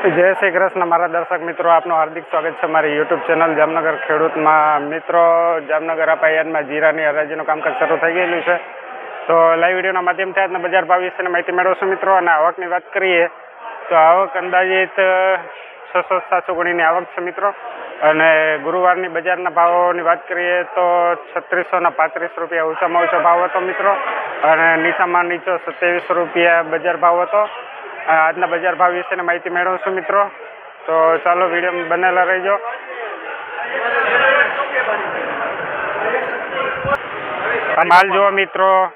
જય શ્રી કૃષ્ણ, મારા દર્શક મિત્રો, આપનું હાર્દિક સ્વાગત છે મારી યુટ્યુબ ચેનલ જામનગર ખેડૂતમાં. મિત્રો, જામનગર અપાયનમાં જીરાની હરાજીનું કામકાજ શરૂ થઈ ગયેલું છે. તો લાઈવ વિડીયોના માધ્યમથી આજના બજાર ભાવ વિશેની માહિતી મેળવશું મિત્રો. અને આવકની વાત કરીએ, તો આવક અંદાજિત છસો સાતસો ગુણીની આવક છે મિત્રો. અને ગુરુવારની બજારના ભાવોની વાત કરીએ, તો છત્રીસોના પાંત્રીસ રૂપિયા ઓછામાં ઓછો ભાવ હતો મિત્રો. અને નીચામાં નીચો સત્યાવીસ રૂપિયા બજાર ભાવ હતો. આજના બજાર ભાવ વિશેની માહિતી મેળવશું મિત્રો. તો ચાલો વીડિયો બનેલા રહીજો. માલ જુઓ મિત્રો.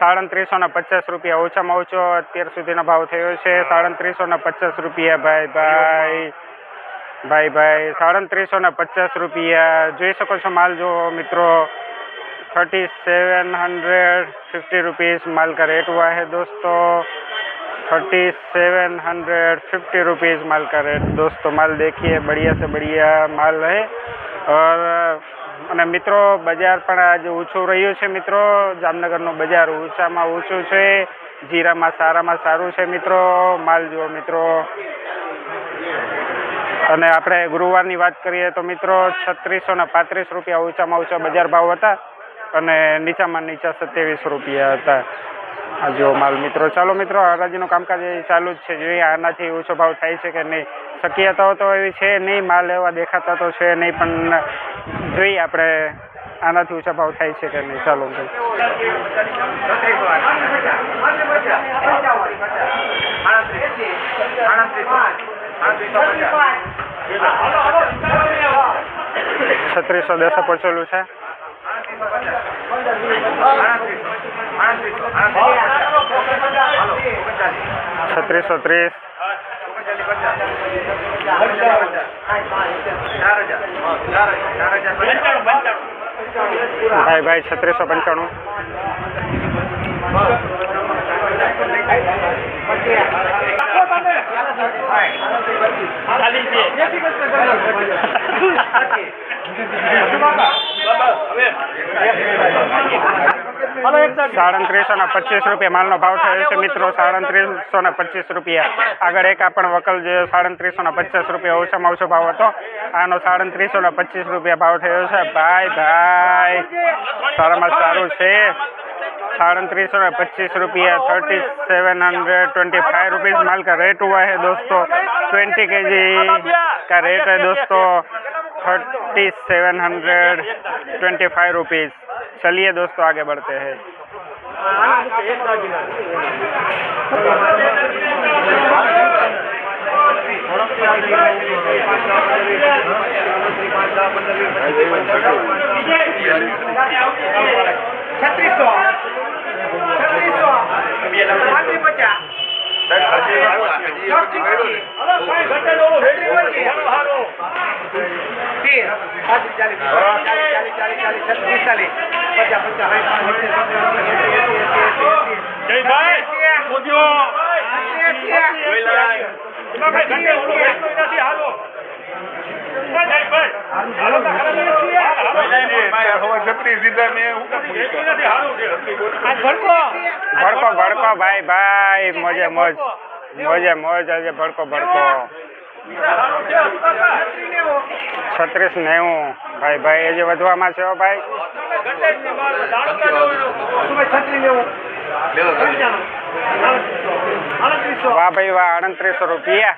સાડત્રીસો ને પચાસ રૂપિયા ઓછામાં ઓછો અત્યાર સુધીનો ભાવ થયો છે. સાડત્રીસો ને પચાસ રૂપિયા. ભાઈ ભાઈ. ભાઈ ભાઈ. સાડત્રીસો ને પચાસ રૂપિયા. જોઈ શકો છો માલ જો મિત્રો. Thirty seven hundred fifty rupees માલ કા રેટ હુઆ દોસ્તો. thirty seven hundred fifty rupees माल का रेट दोस्तों माल देखिए बढ़िया से बढ़िया माल है और અને મિત્રો બજાર પણ આજે ઊંચું રહ્યું છે મિત્રો જામનગરનું બજાર ઊંચામાં ઊંચું છે જીરામાં સારામાં સારું છે મિત્રો માલ જુઓ મિત્રો અને આપણે ગુરુવારની વાત કરીએ તો મિત્રો છત્રીસો ને પાંત્રીસ રૂપિયા ઊંચામાં ઊંચા બજાર ભાવ હતા અને નીચામાં નીચા સત્યાવીસ રૂપિયા હતા આ જો માલ મિત્રો ચાલો મિત્રો હરાજીનું કામકાજ ચાલુ જ છે. જોઈએ આનાથી ઓછો ભાવ થાય છે કે નહીં. શક્યતાઓ તો એવી છે નહીં, માલ એવા દેખાતા તો છે નહીં, પણ જોઈએ આપણે આનાથી ઓછા ભાવ થાય છે કે નહીં. ચાલો છત્રીસો દસ પહોંચેલું છે. છત્રીસો ત્રીસ ભાઈ ભાઈ છત્રીસો પંચાણું. સાડત્રીસો ને પચીસ રૂપિયા માલનો ભાવ થયો છે મિત્રો સાડત્રીસો ને પચીસ રૂપિયા આગળ એક આપણ વકલ જે સાડત્રીસો ને પચાસ રૂપિયા ઓછામાં ઓછો ભાવ હતો આનો સાડત્રીસો ને પચીસ રૂપિયા ભાવ થયો છે ભાઈ ભાઈ સારામાં સારું છે साड़तीस सौ पच्चीस रुपया thirty seven hundred twenty five rupees माल का रेट हुआ है दोस्तों ट्वेंटी के जी का रेट है दोस्तों thirty seven hundred twenty five rupees चलिए दोस्तों आगे बढ़ते हैं છત્રીસો છત્રીસો પાંત્રીસ પચાસ ચાલીસ ચાલીસ ચાલીસ ચાલીસ ચાલીસ પચાસ પચાસ ભડકો. ભડકો ભાઈ ભાઈ મોજે મોજ. મોજે મોજ આજે ભડકો ભડકો. છત્રીસ નેવું. ભાઈ ભાઈ એ જે વધવામાં છે ભાઈ? છત્રી લેવું વાહ ભાઈ વાહ અડત્રીસો રૂપિયા.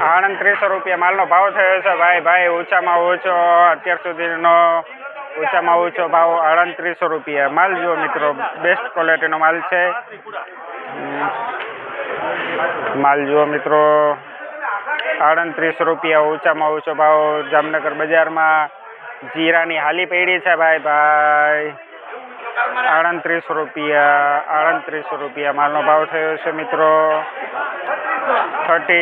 આડત્રીસો રૂપિયા. માલનો ભાવ થયો છે ભાઈ ભાઈ ઓછામાં ઓછો અત્યાર સુધીનો ઓછામાં ઓછો ભાવ આડત્રીસો રૂપિયા. માલ જુઓ મિત્રો બેસ્ટ ક્વોલિટીનો માલ છે. માલ જુઓ મિત્રો આડત્રીસ રૂપિયા ઊંચામાં ઊંચો ભાવ જામનગર બજારમાં જીરાની હાલી પડી છે ભાઈ ભાઈ આડત્રીસ રૂપિયા આડત્રીસ રૂપિયા માલનો ભાવ થયો છે મિત્રો थर्टी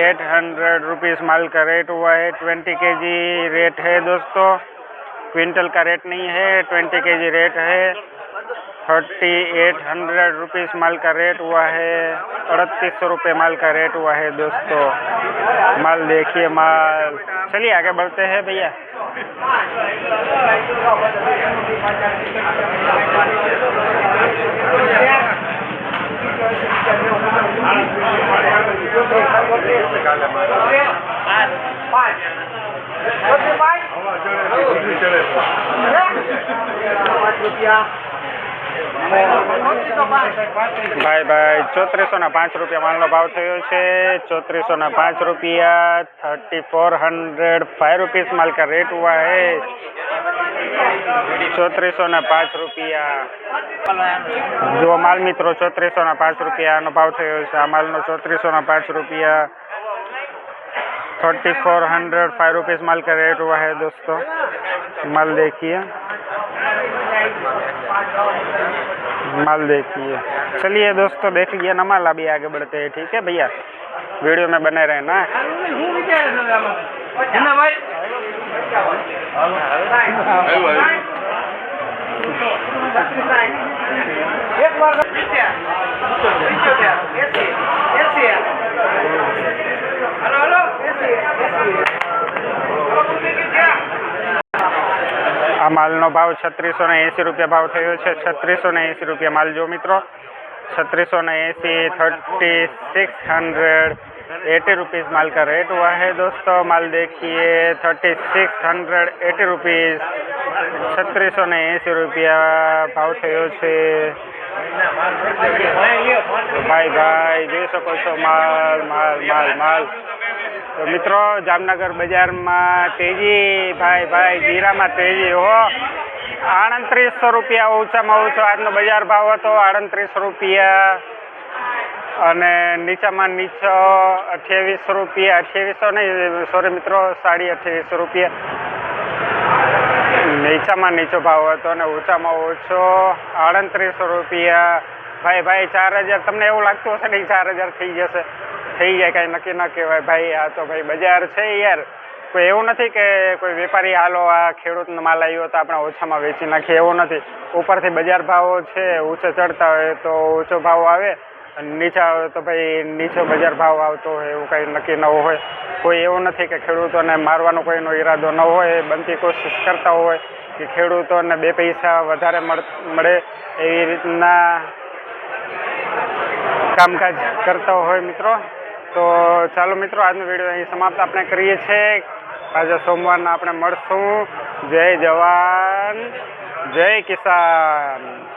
एट हंड्रेड रुपीज़ माल का रेट हुआ है ट्वेंटी के जी रेट है दोस्तों क्विंटल का रेट नहीं है ट्वेंटी के जी रेट है thirty eight hundred rupees माल का रेट हुआ है। अड़तीस सौ रुपये माल का रेट हुआ है दोस्तों। माल देखिए माल। चलिए आगे बढ़ते हैं भैया। रुपया ભાઈ ભાઈ ચોત્રીસો ના પાંચ રૂપિયા માલનો ભાવ થયો છે ચોત્રીસો ના પાંચ રૂપિયા thirty four hundred five rupees माल का रेट हुआ है ચોત્રીસો ના પાંચ રૂપિયા જો માલ મિત્રો ચોત્રીસો ના પાંચ રૂપિયાનો ભાવ થયો છે આ માલનો ચોત્રીસો ના પાંચ રૂપિયા thirty four hundred five rupees माल का रेट हुआ है दोस्तों माल देखिए माल देखिए चलिए दोस्तों देख लिए ना माल अभी आगे बढ़ते हैं ठीक है भैया वीडियो में बने रहे ना एक बार આ માલનો ભાવ છત્રીસો ને એંસી રૂપિયા ભાવ થયો છે છત્રીસો ને એંસી રૂપિયા માલ જો મિત્રો छत्तीस ने AC thirty six hundred eighty rupees माल का रेट हुआ है दोस्तों माल देखिए thirty six hundred eighty rupees છત્રીસો ને એંસી રૂપિયા ભાવ થયો છે ભાઈ ભાઈ જોઈ શકો છો માલ માલ માલ માલ તો મિત્રો, જામનગર બજારમાં તેજી, ભાઈ ભાઈ, જીરામાં તેજી, હો. આડત્રીસો રૂપિયા ઓછામાં ઓછો આજનો બજાર ભાવ હતો, આડત્રીસ રૂપિયા. અને નીચામાં નીચો અઠ્યાવીસો રૂપિયા, અઠ્યાવીસો નહીં સોરી મિત્રો, સાડી અઠ્યાવીસો રૂપિયા. નીચામાં નીચો ભાવ હતો અને ઓછામાં ઓછો આડત્રીસો રૂપિયા. ભાઈ ભાઈ, ચાર હજાર, તમને એવું લાગતું હશે ને ચાર હજાર થઈ જશે. થઈ જાય કાંઈ નક્કી ન કહેવાય. ભાઈ, આ તો ભાઈ બજાર છે યાર. કોઈ એવું નથી કે કોઈ વેપારી, હાલો, આ ખેડૂતનો માલ આવ્યો તો આપણે ઓછામાં વેચી નાખીએ. એવું નથી. ઉપરથી બજાર ભાવો છે, ઊંચે ચડતા હોય તો ઊંચો ભાવ આવે અને નીચા આવે તો ભાઈ નીચો બજાર ભાવ આવતો હોય, એવું કંઈ નક્કી ન હોય. કોઈ એવું નથી કે ખેડૂતોને મારવાનો કોઈનો ઈરાદો ન હોય બનતી કોશિશ કરતા હોય કે ખેડૂતોને બે પૈસા વધારે મળ એવી રીતના કામકાજ કરતા હોય મિત્રો. તો ચાલો મિત્રો, આજનો વીડિયો અહીં સમાપ્ત આપણે કરીએ છીએ. આજે સોમવારના આપણે મળશું. જય જવાન, જય કિસાન.